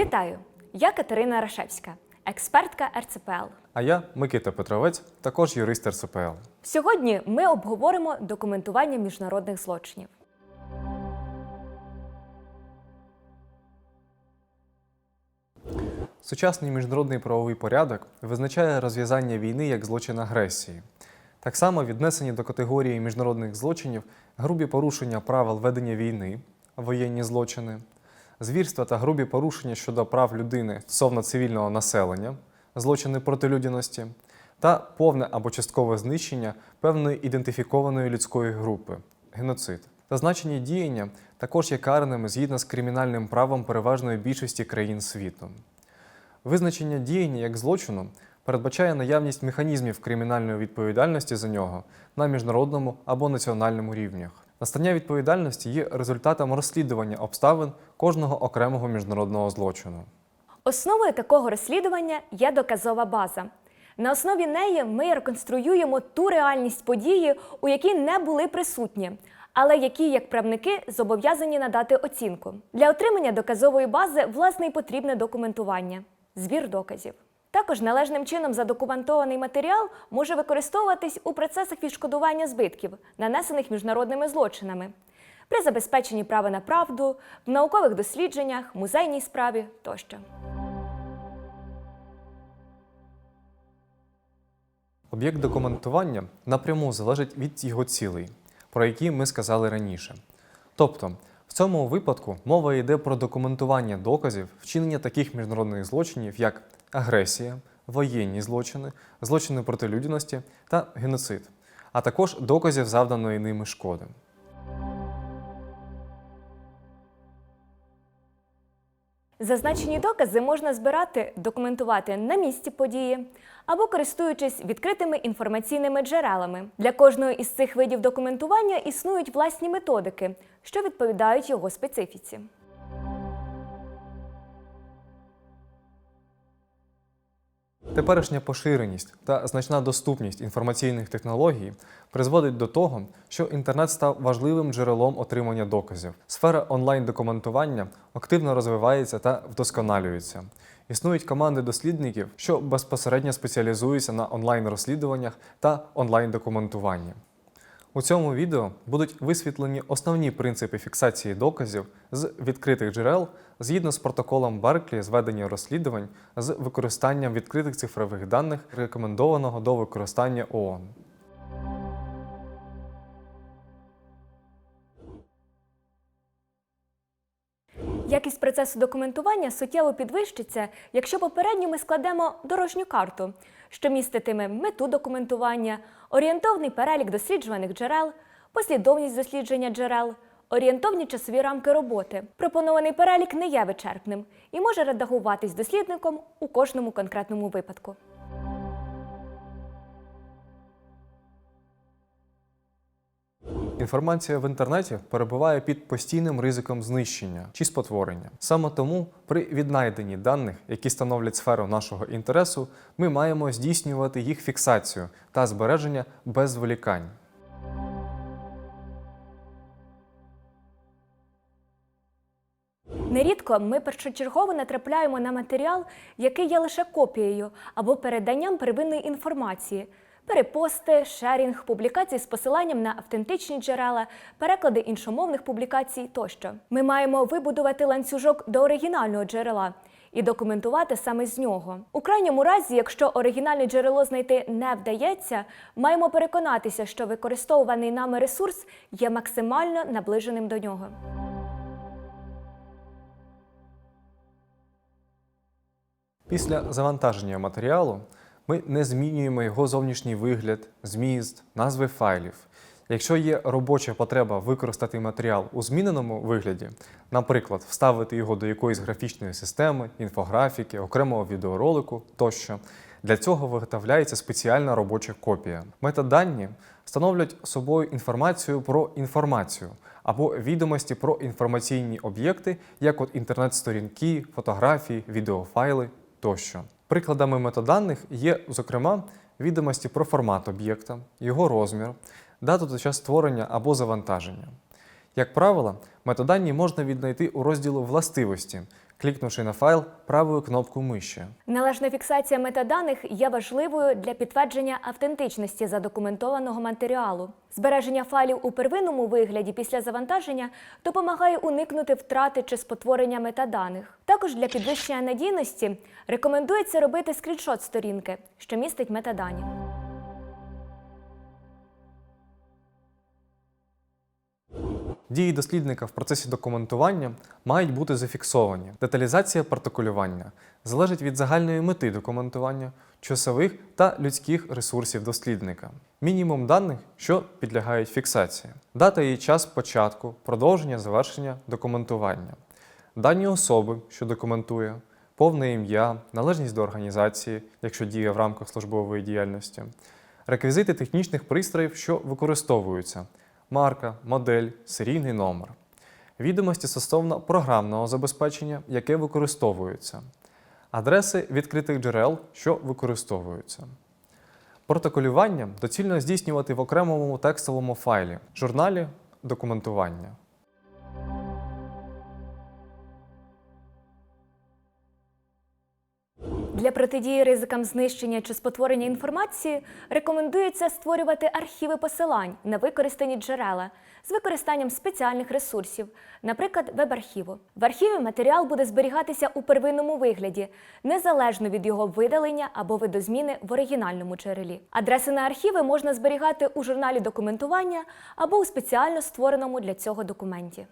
Вітаю! Я Катерина Рашевська, експертка РЦПЛ. А я Микита Петровець, також юрист РЦПЛ. Сьогодні ми обговоримо документування міжнародних злочинів. Сучасний міжнародний правовий порядок визначає розв'язання війни як злочин агресії. Так само віднесені до категорії міжнародних злочинів грубі порушення правил ведення війни, воєнні злочини, звірства та грубі порушення щодо прав людини стосовно цивільного населення, злочини проти людяності та повне або часткове знищення певної ідентифікованої людської групи геноцид. Зазначені діяння також є караними згідно з кримінальним правом переважної більшості країн світу. Визначення діяння як злочину передбачає наявність механізмів кримінальної відповідальності за нього на міжнародному або національному рівнях. Настання відповідальності є результатом розслідування обставин кожного окремого міжнародного злочину. Основою такого розслідування є доказова база. На основі неї ми реконструюємо ту реальність події, у якій не були присутні, але які, як правники, зобов'язані надати оцінку. Для отримання доказової бази власне й потрібне документування, збір доказів. Також належним чином задокументований матеріал може використовуватись у процесах відшкодування збитків, нанесених міжнародними злочинами, при забезпеченні права на правду, в наукових дослідженнях, музейній справі тощо. Об'єкт документування напряму залежить від його цілей, про які ми сказали раніше. Тобто, в цьому випадку мова йде про документування доказів вчинення таких міжнародних злочинів, як агресія, воєнні злочини, злочини проти людяності та геноцид, а також доказів завданої ними шкоди. Зазначені докази можна збирати, документувати на місці події або користуючись відкритими інформаційними джерелами. Для кожного із цих видів документування існують власні методики, що відповідають його специфіці. Теперішня поширеність та значна доступність інформаційних технологій призводить до того, що інтернет став важливим джерелом отримання доказів. Сфера онлайн-документування активно розвивається та вдосконалюється. Існують команди дослідників, що безпосередньо спеціалізуються на онлайн-розслідуваннях та онлайн-документуванні. У цьому відео будуть висвітлені основні принципи фіксації доказів з відкритих джерел згідно з протоколом Берклі зведення розслідувань з використанням відкритих цифрових даних, рекомендованого до використання ООН. Якість процесу документування суттєво підвищиться, якщо попередньо ми складемо дорожню карту, що міститиме мету документування, орієнтовний перелік досліджуваних джерел, послідовність дослідження джерел, орієнтовні часові рамки роботи. Пропонований перелік не є вичерпним і може редагуватись дослідником у кожному конкретному випадку. Інформація в інтернеті перебуває під постійним ризиком знищення чи спотворення. Саме тому при віднайденні даних, які становлять сферу нашого інтересу, ми маємо здійснювати їх фіксацію та збереження без зволікань. Нерідко ми першочергово натрапляємо на матеріал, який є лише копією або переданням первинної інформації. Перепости, шерінг, публікації з посиланням на автентичні джерела, переклади іншомовних публікацій тощо. Ми маємо вибудувати ланцюжок до оригінального джерела і документувати саме з нього. У крайньому разі, якщо оригінальне джерело знайти не вдається, маємо переконатися, що використовуваний нами ресурс є максимально наближеним до нього. Після завантаження матеріалу ми не змінюємо його зовнішній вигляд, зміст, назви файлів. Якщо є робоча потреба використати матеріал у зміненому вигляді, наприклад, вставити його до якоїсь графічної системи, інфографіки, окремого відеоролику тощо, для цього виготовляється спеціальна робоча копія. Метадані становлять собою інформацію про інформацію або відомості про інформаційні об'єкти, як от інтернет-сторінки, фотографії, відеофайли тощо. Прикладами метаданих є, зокрема, відомості про формат об'єкта, його розмір, дату та час створення або завантаження. Як правило, метадані можна віднайти у розділу властивості клікнувши на файл правою кнопкою миші. Належна фіксація метаданих є важливою для підтвердження автентичності задокументованого матеріалу. Збереження файлів у первинному вигляді після завантаження допомагає уникнути втрати чи спотворення метаданих. Також для підвищення надійності рекомендується робити скріншот сторінки, що містить метадані. Дії дослідника в процесі документування мають бути зафіксовані. Деталізація протоколювання залежить від загальної мети документування, часових та людських ресурсів дослідника. Мінімум даних, що підлягають фіксації, дата і час початку, продовження, завершення документування, дані особи, що документує, повне ім'я, належність до організації, якщо діє в рамках службової діяльності, реквізити технічних пристроїв, що використовуються, марка, модель, серійний номер, відомості стосовно програмного забезпечення, яке використовується, адреси відкритих джерел, що використовуються. Протоколювання доцільно здійснювати в окремому текстовому файлі, журналі документування. Для протидії ризикам знищення чи спотворення інформації рекомендується створювати архіви посилань на використані джерела з використанням спеціальних ресурсів, наприклад, веб-архіву. В архіві матеріал буде зберігатися у первинному вигляді, незалежно від його видалення або видозміни в оригінальному джерелі. Адреси на архіви можна зберігати у журналі документування або у спеціально створеному для цього документі.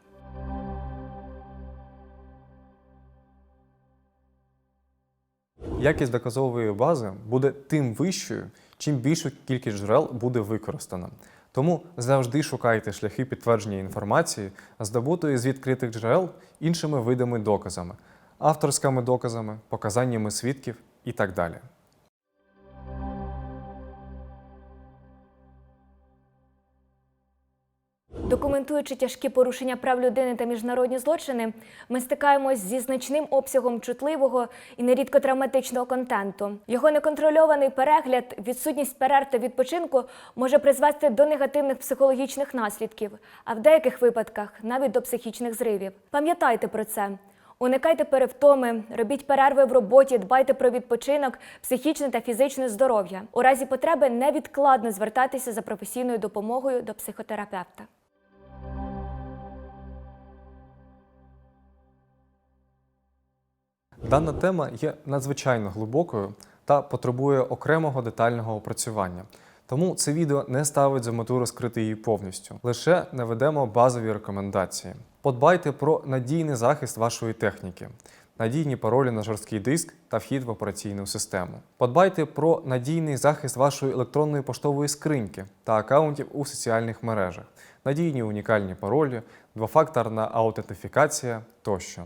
Якість доказової бази буде тим вищою, чим більшу кількість джерел буде використана. Тому завжди шукайте шляхи підтвердження інформації, здобутої з відкритих джерел іншими видами доказами, авторськими доказами, показаннями свідків і так далі. Документуючи тяжкі порушення прав людини та міжнародні злочини, ми стикаємось зі значним обсягом чутливого і нерідко травматичного контенту. Його неконтрольований перегляд, відсутність перерв та відпочинку може призвести до негативних психологічних наслідків, а в деяких випадках навіть до психічних зривів. Пам'ятайте про це. Уникайте перевтоми, робіть перерви в роботі, дбайте про відпочинок, психічне та фізичне здоров'я. У разі потреби невідкладно звертайтеся за професійною допомогою до психотерапевта. Дана тема є надзвичайно глибокою та потребує окремого детального опрацювання. Тому це відео не ставить за мету розкрити її повністю. Лише наведемо базові рекомендації. Подбайте про надійний захист вашої техніки, надійні паролі на жорсткий диск та вхід в операційну систему. Подбайте про надійний захист вашої електронної поштової скриньки та акаунтів у соціальних мережах, надійні унікальні паролі, двофакторна аутентифікація тощо.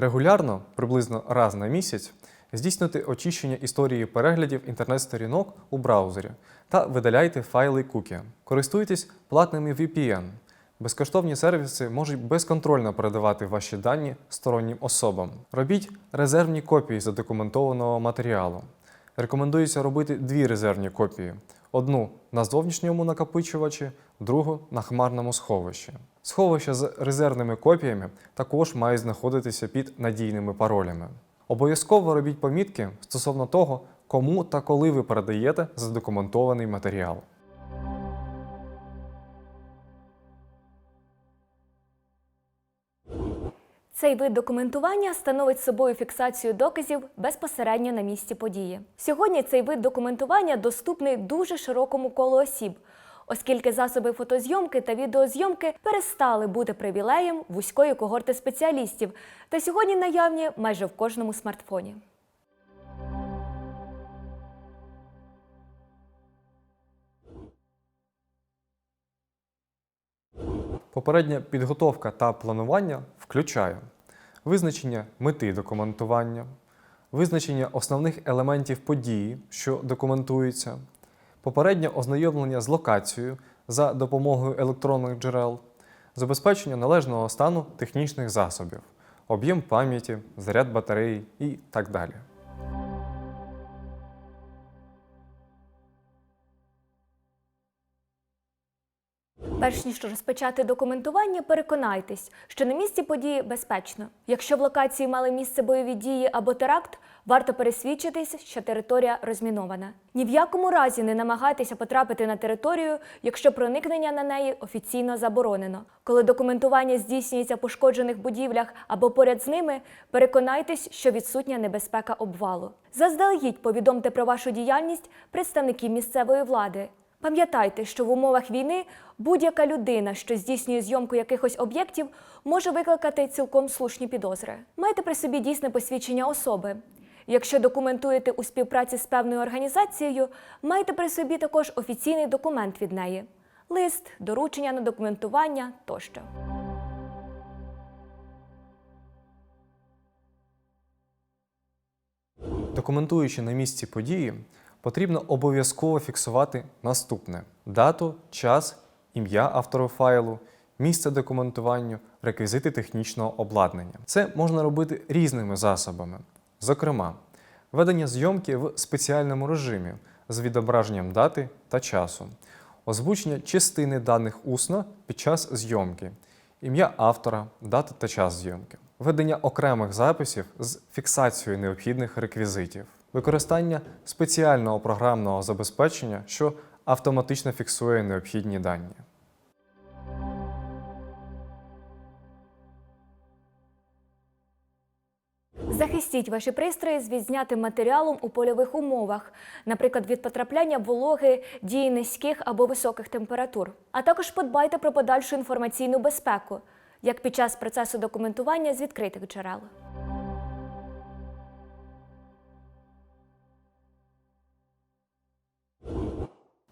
Регулярно, приблизно раз на місяць, здійснюйте очищення історії переглядів інтернет-сторінок у браузері та видаляйте файли кукі. Користуйтесь платними VPN. Безкоштовні сервіси можуть безконтрольно передавати ваші дані стороннім особам. Робіть резервні копії задокументованого матеріалу. Рекомендується робити дві резервні копії: одну на зовнішньому накопичувачі, другу на хмарному сховищі. Сховища з резервними копіями також мають знаходитися під надійними паролями. Обов'язково робіть помітки стосовно того, кому та коли ви передаєте задокументований матеріал. Цей вид документування становить собою фіксацію доказів безпосередньо на місці події. Сьогодні цей вид документування доступний дуже широкому колу осіб, оскільки засоби фотозйомки та відеозйомки перестали бути привілеєм вузької когорти спеціалістів та сьогодні наявні майже в кожному смартфоні. Попередня підготовка та планування включає визначення мети документування, визначення основних елементів події, що документуються, попереднє ознайомлення з локацією за допомогою електронних джерел, забезпечення належного стану технічних засобів, об'єм пам'яті, заряд батареї і так далі. Перш ніж розпочати документування, переконайтесь, що на місці події безпечно. Якщо в локації мали місце бойові дії або теракт, варто пересвідчитись, що територія розмінована. Ні в якому разі не намагайтеся потрапити на територію, якщо проникнення на неї офіційно заборонено. Коли документування здійснюється в пошкоджених будівлях або поряд з ними, переконайтесь, що відсутня небезпека обвалу. Заздалегідь повідомте про вашу діяльність представників місцевої влади. Пам'ятайте, що в умовах війни будь-яка людина, що здійснює зйомку якихось об'єктів, може викликати цілком слушні підозри. Майте при собі дійсне посвідчення особи. Якщо документуєте у співпраці з певною організацією, майте при собі також офіційний документ від неї лист, доручення на документування тощо. Документуючи на місці події, потрібно обов'язково фіксувати наступне: дату, час, ім'я автора файлу, місце документування, реквізити технічного обладнання. Це можна робити різними засобами. Зокрема, ведення зйомки в спеціальному режимі з відображенням дати та часу, озвучення частини даних усно під час зйомки, ім'я автора, дата та час зйомки, ведення окремих записів з фіксацією необхідних реквізитів, використання спеціального програмного забезпечення, що автоматично фіксує необхідні дані. Захистіть ваші пристрої з відзнятим матеріалом у польових умовах, наприклад, від потрапляння вологи, дії низьких або високих температур. А також подбайте про подальшу інформаційну безпеку, як під час процесу документування з відкритих джерел.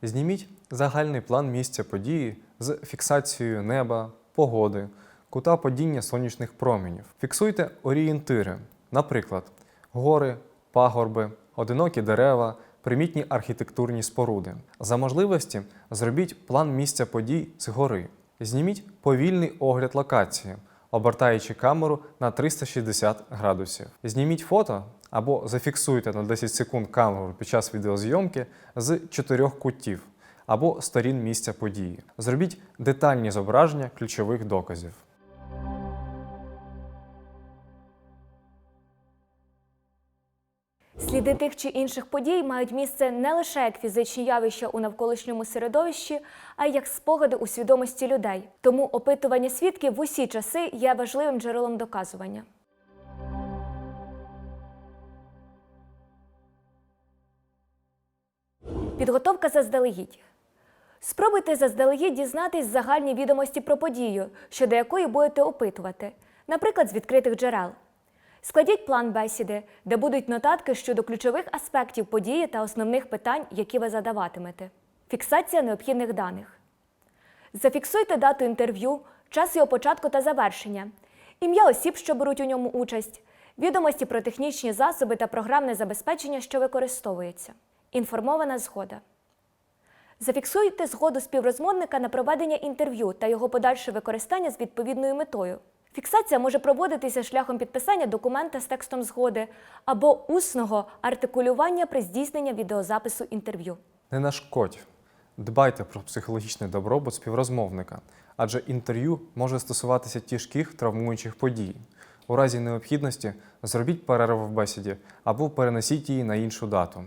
Зніміть загальний план місця події з фіксацією неба, погоди, кута падіння сонячних променів. Фіксуйте орієнтири, наприклад, гори, пагорби, одинокі дерева, примітні архітектурні споруди. За можливості зробіть план місця подій з гори. Зніміть повільний огляд локації, обертаючи камеру на 360 градусів. Зніміть фото або зафіксуйте на 10 секунд камеру під час відеозйомки з чотирьох кутів або сторін місця події. Зробіть детальні зображення ключових доказів. Сліди тих чи інших подій мають місце не лише як фізичні явища у навколишньому середовищі, а й як спогади у свідомості людей. Тому опитування свідків в усі часи є важливим джерелом доказування. Підготовка заздалегідь. Спробуйте заздалегідь дізнатись загальні відомості про подію, щодо якої будете опитувати, наприклад, з відкритих джерел. Складіть план бесіди, де будуть нотатки щодо ключових аспектів події та основних питань, які ви задаватимете. Фіксація необхідних даних. Зафіксуйте дату інтерв'ю, час його початку та завершення, ім'я осіб, що беруть у ньому участь, відомості про технічні засоби та програмне забезпечення, що використовується. Інформована згода. Зафіксуйте згоду співрозмовника на проведення інтерв'ю та його подальше використання з відповідною метою. Фіксація може проводитися шляхом підписання документа з текстом згоди або усного артикулювання при здійсненні відеозапису інтерв'ю. Не нашкодь. Дбайте про психологічний добробут співрозмовника, адже інтерв'ю може стосуватися тяжких травмуючих подій. У разі необхідності зробіть перерву в бесіді або перенесіть її на іншу дату.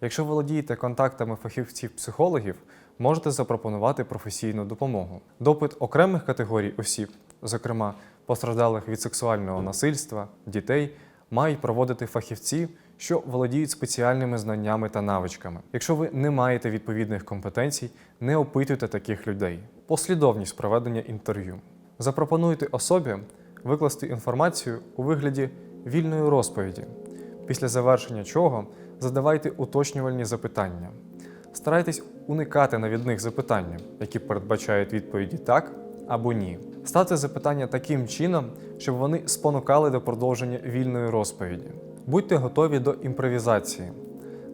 Якщо володієте контактами фахівців-психологів, можете запропонувати професійну допомогу. Допит окремих категорій осіб, зокрема постраждалих від сексуального насильства, дітей, мають проводити фахівці, що володіють спеціальними знаннями та навичками. Якщо ви не маєте відповідних компетенцій, не опитуйте таких людей. Послідовність проведення інтерв'ю. Запропонуйте особі викласти інформацію у вигляді вільної розповіді, після завершення чого задавайте уточнювальні запитання. Старайтесь уникати навідних запитань, які передбачають відповіді так або ні. Ставте запитання таким чином, щоб вони спонукали до продовження вільної розповіді. Будьте готові до імпровізації.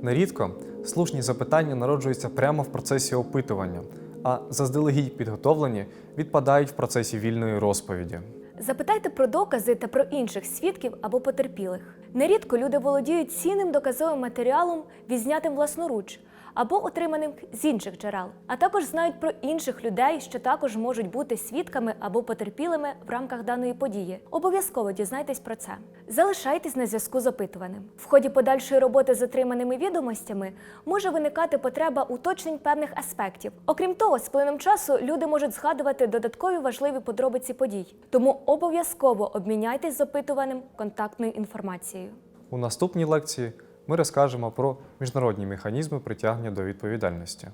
Нерідко слушні запитання народжуються прямо в процесі опитування, а заздалегідь підготовлені відпадають в процесі вільної розповіді. Запитайте про докази та про інших свідків або потерпілих. Нерідко люди володіють цінним доказовим матеріалом, відзнятим власноруч, або отриманим з інших джерел, а також знають про інших людей, що також можуть бути свідками або потерпілими в рамках даної події. Обов'язково дізнайтесь про це. Залишайтесь на зв'язку з опитуваним. В ході подальшої роботи з отриманими відомостями може виникати потреба уточнень певних аспектів. Окрім того, з плином часу люди можуть згадувати додаткові важливі подробиці подій, тому обов'язково обміняйтесь з опитуваним контактною інформацією. У наступній лекції ми розкажемо про міжнародні механізми притягнення до відповідальності.